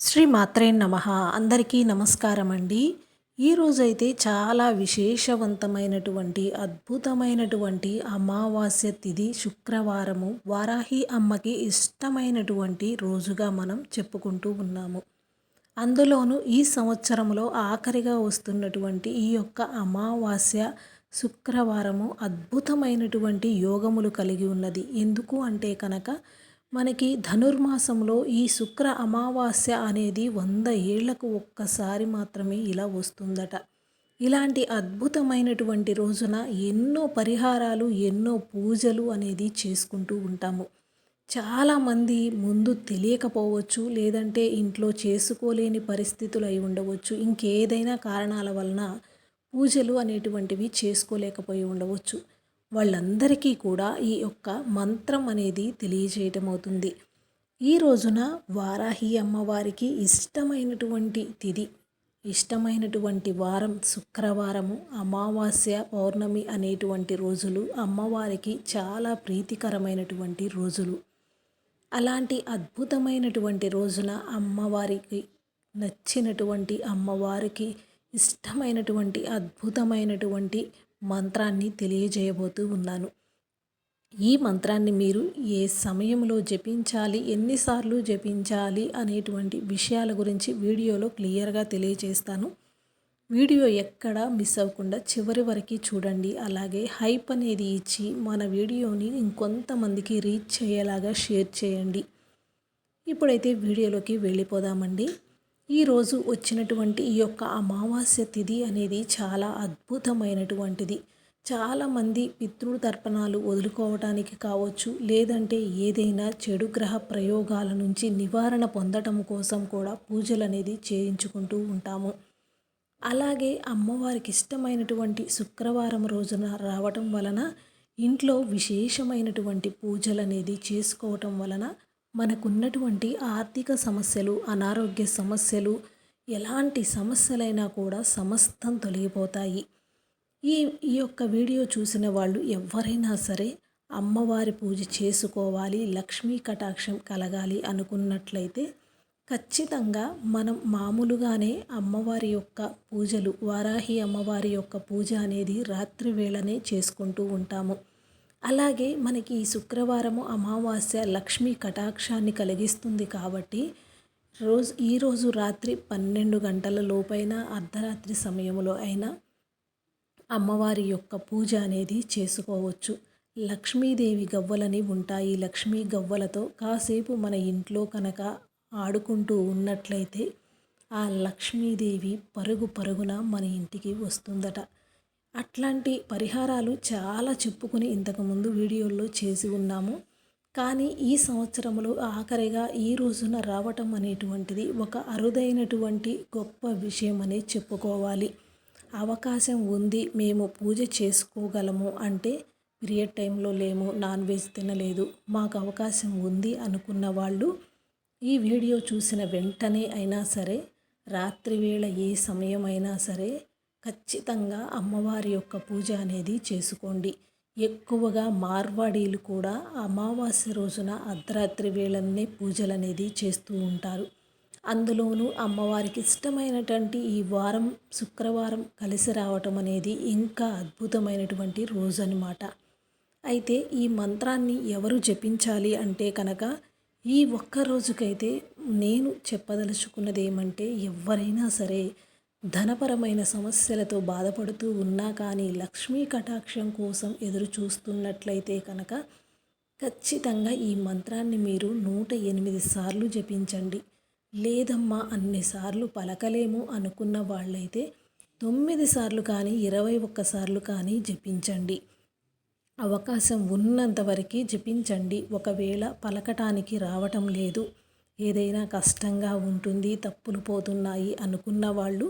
శ్రీ మాత్రే నమ. అందరికీ నమస్కారం అండి ఈరోజైతే చాలా విశేషవంతమైనటువంటి అద్భుతమైనటువంటి అమావాస్య తిథి శుక్రవారము వారాహి అమ్మకి ఇష్టమైనటువంటి రోజుగా మనం చెప్పుకుంటూ ఉన్నాము. అందులోనూ ఈ సంవత్సరంలో ఆఖరిగా వస్తున్నటువంటి ఈ యొక్క అమావాస్య శుక్రవారము అద్భుతమైనటువంటి యోగములు కలిగి ఉన్నది. ఎందుకు అంటే కనుక మనకి ధనుర్మాసంలో ఈ శుక్ర అమావాస్య అనేది వంద ఏళ్ళకు ఒక్కసారి మాత్రమే ఇలా వస్తుందట. ఇలాంటి అద్భుతమైనటువంటి రోజున ఎన్నో పరిహారాలు ఎన్నో పూజలు అనేది చేసుకుంటూ ఉంటాము. చాలామంది ముందు తెలియకపోవచ్చు లేదంటే ఇంట్లో చేసుకోలేని పరిస్థితులు అయి ఉండవచ్చు. ఇంకేదైనా కారణాల వలన పూజలు అనేటువంటివి చేసుకోలేకపోయి ఉండవచ్చు. వాళ్ళందరికీ కూడా ఈ యొక్క మంత్రం అనేది తెలియజేయటం అవుతుంది. ఈ రోజున వారాహి అమ్మవారికి ఇష్టమైనటువంటి తిథి ఇష్టమైనటువంటి వారం శుక్రవారము అమావాస్య పౌర్ణమి అనేటువంటి రోజులు అమ్మవారికి చాలా ప్రీతికరమైనటువంటి రోజులు. అలాంటి అద్భుతమైనటువంటి రోజున అమ్మవారికి నచ్చినటువంటి అమ్మవారికి ఇష్టమైనటువంటి అద్భుతమైనటువంటి మంత్రాన్ని తెలియజేయబోతూ ఉన్నాను. ఈ మంత్రాన్ని మీరు ఏ సమయంలో జపించాలి ఎన్నిసార్లు జపించాలి అనేటువంటి విషయాల గురించి వీడియోలో క్లియర్గా తెలియజేస్తాను. వీడియో ఎక్కడ మిస్ అవ్వకుండా చివరి వరకు చూడండి. అలాగే హైప్ అనేది ఇచ్చి మన వీడియోని ఇంకొంతమందికి రీచ్ అయ్యేలాగా షేర్ చేయండి. ఇప్పుడైతే వీడియోలోకి వెళ్ళిపోదామండి. ఈరోజు వచ్చినటువంటి ఈ యొక్క అమావాస్య తిథి అనేది చాలా అద్భుతమైనటువంటిది. చాలామంది పితృతర్పణాలు వదులుకోవటానికి కావచ్చు లేదంటే ఏదైనా చెడు గ్రహ ప్రయోగాల నుంచి నివారణ పొందటం కోసం కూడా పూజలు అనేది చేయించుకుంటూ ఉంటాము. అలాగే అమ్మవారికి ఇష్టమైనటువంటి శుక్రవారం రోజున రావటం వలన ఇంట్లో విశేషమైనటువంటి పూజలు అనేది చేసుకోవటం వలన మనకున్నటువంటి ఆర్థిక సమస్యలు అనారోగ్య సమస్యలు ఎలాంటి సమస్యలైనా కూడా సమస్తం తొలగిపోతాయి. ఈ ఈ యొక్క వీడియో చూసిన వాళ్ళు ఎవరైనా సరే అమ్మవారి పూజ చేసుకోవాలి లక్ష్మీ కటాక్షం కలగాలి అనుకున్నట్లయితే ఖచ్చితంగా మనం మామూలుగానే అమ్మవారి యొక్క పూజలు వారాహి అమ్మవారి యొక్క పూజ అనేది రాత్రి వేళనే చేసుకుంటూ ఉంటాము. అలాగే మనకి ఈ శుక్రవారము అమావాస్య లక్ష్మీ కటాక్షాన్ని కలిగిస్తుంది కాబట్టి రోజు ఈరోజు రాత్రి పన్నెండు గంటల లోపైన అర్ధరాత్రి సమయంలో అయినా అమ్మవారి యొక్క పూజ అనేది చేసుకోవచ్చు. లక్ష్మీదేవి గవ్వలని ఉంటాయి. లక్ష్మీ గవ్వలతో కాసేపు మన ఇంట్లో కనుక ఆడుకుంటూ ఉన్నట్లయితే ఆ లక్ష్మీదేవి పరుగు పరుగున మన ఇంటికి వస్తుందట. అట్లాంటి పరిహారాలు చాలా చెప్పుకుని ఇంతకుముందు వీడియోల్లో చేసి ఉన్నాము. కానీ ఈ సంవత్సరంలో ఆఖరిగా ఈ రోజున రావటం అనేటువంటిది ఒక అరుదైనటువంటి గొప్ప విషయం అని చెప్పుకోవాలి. అవకాశం ఉంది మేము పూజ చేసుకోగలము అంటే పీరియడ్ టైంలో లేము నాన్ వెజ్ తినలేదు మాకు అవకాశం ఉంది అనుకున్న వాళ్ళు ఈ వీడియో చూసిన వెంటనే అయినా సరే రాత్రి వేళ ఏ సమయం అయినా సరే ఖచ్చితంగా అమ్మవారి యొక్క పూజ అనేది చేసుకోండి. ఎక్కువగా మార్వాడీలు కూడా అమావాస్య రోజున అర్ధరాత్రి వేళనే పూజలు అనేది చేస్తూ ఉంటారు. అందులోనూ అమ్మవారికి ఇష్టమైనటువంటి ఈ వారం శుక్రవారం కలిసి రావటం అనేది ఇంకా అద్భుతమైనటువంటి రోజు అనమాట అయితే ఈ మంత్రాన్ని ఎవరు జపించాలి అంటే కనుక ఈ ఒక్క రోజుకైతే నేను చెప్పదలుచుకున్నది ఏమంటే ఎవరైనా సరే ధనపరమైన సమస్యలతో బాధపడుతూ ఉన్నా కానీ లక్ష్మీ కటాక్షం కోసం ఎదురు చూస్తున్నట్లయితే కనుక ఖచ్చితంగా ఈ మంత్రాన్ని మీరు నూట ఎనిమిది సార్లు జపించండి. లేదమ్మా అన్నిసార్లు పలకలేము అనుకున్న వాళ్ళైతే తొమ్మిది సార్లు కానీ ఇరవై ఒక్కసార్లు కానీ జపించండి. అవకాశం ఉన్నంతవరకు జపించండి. ఒకవేళ పలకటానికి రావటం లేదు ఏదైనా కష్టంగా ఉంటుంది తప్పులు పోతున్నాయి అనుకున్న వాళ్ళు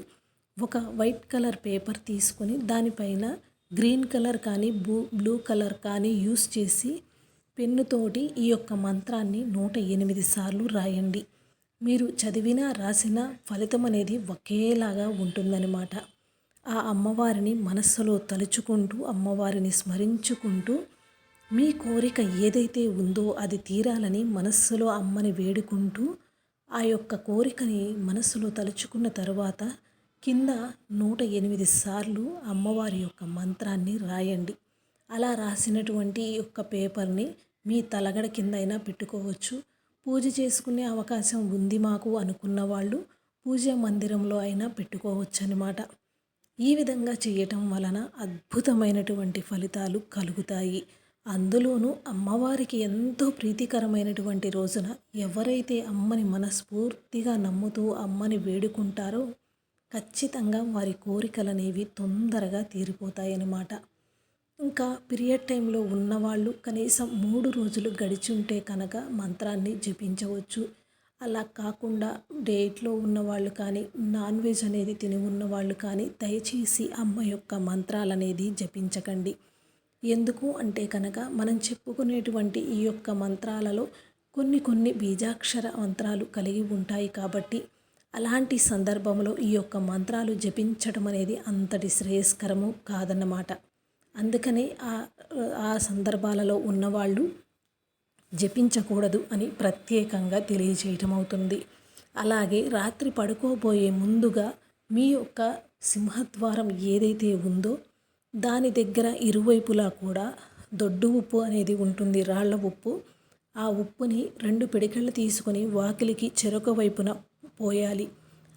ఒక వైట్ కలర్ పేపర్ తీసుకొని దానిపైన గ్రీన్ కలర్ కానీ బ్లూ బ్లూ కలర్ కానీ యూస్ చేసి పెన్నుతోటి ఈ యొక్క మంత్రాన్ని నూట ఎనిమిది సార్లు రాయండి. మీరు చదివిన రాసిన ఫలితం అనేది ఒకేలాగా ఉంటుందన్నమాట. ఆ అమ్మవారిని మనస్సులో తలుచుకుంటూ అమ్మవారిని స్మరించుకుంటూ మీ కోరిక ఏదైతే ఉందో అది తీరాలని మనస్సులో అమ్మని వేడుకుంటూ ఆ యొక్క కోరికని మనస్సులో తలుచుకున్న తర్వాత కింద నూట ఎనిమిది సార్లు అమ్మవారి యొక్క మంత్రాన్ని రాయండి. అలా రాసినటువంటి యొక్క పేపర్ని మీ తలగడ కింద అయినా పెట్టుకోవచ్చు. పూజ చేసుకునే అవకాశం ఉంది మాకు అనుకున్న వాళ్ళు పూజా మందిరంలో అయినా పెట్టుకోవచ్చు అనమాట ఈ విధంగా చేయటం వలన అద్భుతమైనటువంటి ఫలితాలు కలుగుతాయి. అందులోనూ అమ్మవారికి ఎంతో ప్రీతికరమైనటువంటి రోజున ఎవరైతే అమ్మని మనస్ఫూర్తిగా నమ్ముతూ అమ్మని వేడుకుంటారో ఖచ్చితంగా వారి కోరికలు అనేవి తొందరగా తీరిపోతాయన్నమాట. ఇంకా పీరియడ్ టైంలో ఉన్నవాళ్ళు కనీసం మూడు రోజులు గడిచి ఉంటే కనుక మంత్రాన్ని జపించవచ్చు. అలా కాకుండా డేట్లో ఉన్నవాళ్ళు కానీ నాన్ వెజ్ అనేది తిని ఉన్నవాళ్ళు కానీ దయచేసి అమ్మ యొక్క మంత్రాలు అనేది జపించకండి. ఎందుకు అంటే కనుక మనం చెప్పుకునేటువంటి ఈ యొక్క మంత్రాలలో కొన్ని కొన్ని బీజాక్షర మంత్రాలు కలిగి ఉంటాయి కాబట్టి అలాంటి సందర్భంలో ఈ యొక్క మంత్రాలు జపించడం అనేది అంతటి శ్రేయస్కరము కాదన్నమాట. అందుకనే ఆ ఆ సందర్భాలలో ఉన్నవాళ్ళు జపించకూడదు అని ప్రత్యేకంగా తెలియజేయటం అవుతుంది. అలాగే రాత్రి పడుకోబోయే ముందుగా మీ యొక్క సింహద్వారం ఏదైతే ఉందో దాని దగ్గర ఇరువైపులా కూడా దొడ్డు ఉప్పు అనేది ఉంటుంది రాళ్ళ ఉప్పు. ఆ ఉప్పుని రెండు పిడికళ్ళు తీసుకొని వాకిలికి చెరొక వైపున పోయాలి.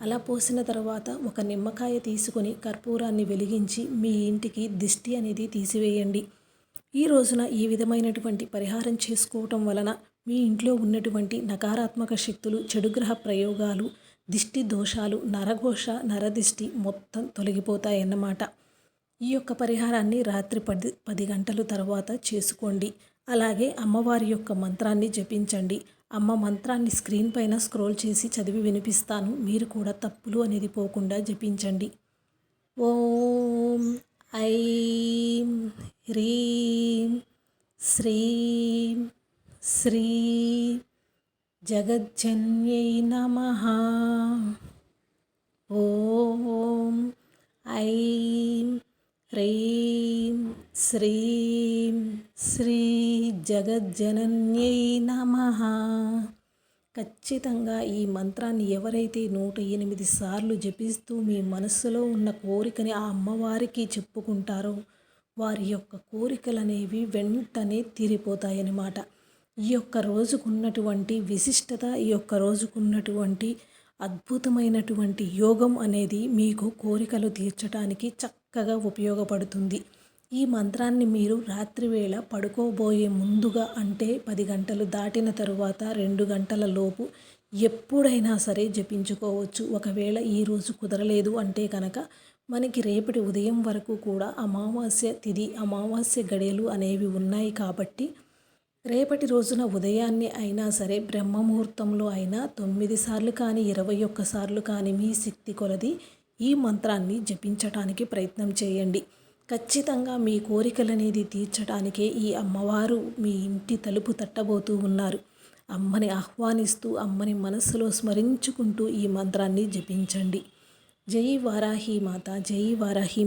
అలా పోసిన తర్వాత ఒక నిమ్మకాయ తీసుకొని కర్పూరాన్ని వెలిగించి మీ ఇంటికి దిష్టి అనేది తీసివేయండి. ఈ రోజున ఈ విధమైనటువంటి పరిహారం చేసుకోవటం వలన మీ ఇంట్లో ఉన్నటువంటి నకారాత్మక శక్తులు చెడుగ్రహ ప్రయోగాలు దిష్టి దోషాలు నరఘోష నరదిష్టి మొత్తం తొలగిపోతాయన్నమాట. ఈ యొక్క పరిహారాన్ని రాత్రి పది పది గంటల తర్వాత చేసుకోండి. అలాగే అమ్మవారి యొక్క మంత్రాన్ని జపించండి. అమ్మ మంత్రాన్ని స్క్రీన్ పైన స్క్రోల్ చేసి చదివి వినిపిస్తాను. మీరు కూడా తప్పులు అనేది పోకుండా జపించండి. ఓం ఐం హ్రీం శ్రీం శ్రీ జగజ్జన్యై నమ. ఓం ఐం హ్రీం శ్రీం శ్రీ జగజ్జనన్యై నమ. ఖచ్చితంగా ఈ మంత్రాన్ని ఎవరైతే నూట ఎనిమిది సార్లు జపిస్తూ మీ మనస్సులో ఉన్న కోరికని ఆ అమ్మవారికి చెప్పుకుంటారో వారి యొక్క కోరికలు అనేవి వెంటనే తీరిపోతాయన్నమాట. ఈ యొక్క రోజుకున్నటువంటి విశిష్టత ఈ యొక్క రోజుకున్నటువంటి అద్భుతమైనటువంటి యోగం అనేది మీకు కోరికలు తీర్చడానికి చక్కగా ఉపయోగపడుతుంది. ఈ మంత్రాన్ని మీరు రాత్రివేళ పడుకోబోయే ముందుగా అంటే పది గంటలు దాటిన తరువాత రెండు గంటల లోపు ఎప్పుడైనా సరే జపించుకోవచ్చు. ఒకవేళ ఈరోజు కుదరలేదు అంటే కనుక మనకి రేపటి ఉదయం వరకు కూడా అమావాస్య తిథి అమావాస్య గడియలు అనేవి ఉన్నాయి కాబట్టి రేపటి రోజున ఉదయాన్నే అయినా సరే బ్రహ్మముహూర్తంలో అయినా తొమ్మిది సార్లు కానీ ఇరవై ఒక్కసార్లు కానీ మీ శక్తి కొలది ఈ మంత్రాన్ని జపించటానికి ప్రయత్నం చేయండి. ఖచ్చితంగా మీ కోరికలనేది తీర్చడానికే ఈ అమ్మవారు మీ ఇంటి తలుపు తట్టబోతూ ఉన్నారు. అమ్మని ఆహ్వానిస్తూ అమ్మని మనస్సులో స్మరించుకుంటూ ఈ మంత్రాన్ని జపించండి. జై వారాహి మాత జై వారాహి